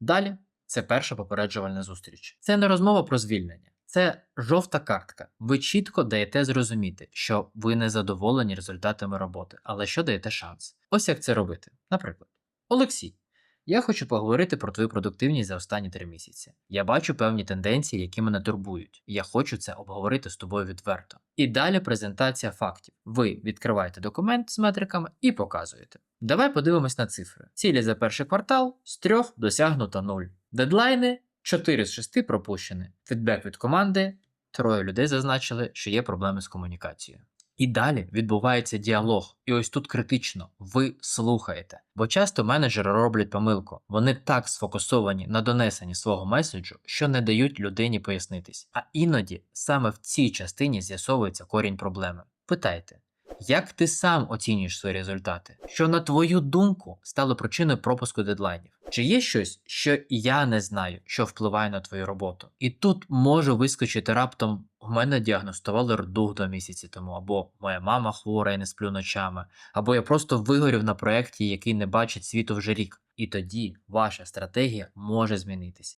Далі це перша попереджувальна зустріч. Це не розмова про звільнення, це жовта картка. Ви чітко даєте зрозуміти, що ви не задоволені результатами роботи, але що даєте шанс. Ось як це робити. Наприклад, Олексій. Я хочу поговорити про твою продуктивність за останні три місяці. Я бачу певні тенденції, які мене турбують. Я хочу це обговорити з тобою відверто. І далі презентація фактів. Ви відкриваєте документ з метриками і показуєте. Давай подивимось на цифри. Цілі за перший квартал з 3 досягнуто 0. Дедлайни 4 з 6 пропущені. Фідбек від команди. Троє людей зазначили, що є проблеми з комунікацією. І далі відбувається діалог. І ось тут критично ви слухаєте. Бо часто менеджери роблять помилку. Вони так сфокусовані на донесенні свого меседжу, що не дають людині пояснитись. А іноді саме в цій частині з'ясовується корінь проблеми. Питайте, як ти сам оцінюєш свої результати? Що на твою думку стало причиною пропуску дедлайнів? Чи є щось, що я не знаю, що впливає на твою роботу? І тут може вискочити раптом: у мене діагностували рдух два місяці тому, або моя мама хвора і не сплю ночами, або я просто вигорів на проєкті, який не бачить світу вже рік. І тоді ваша стратегія може змінитись.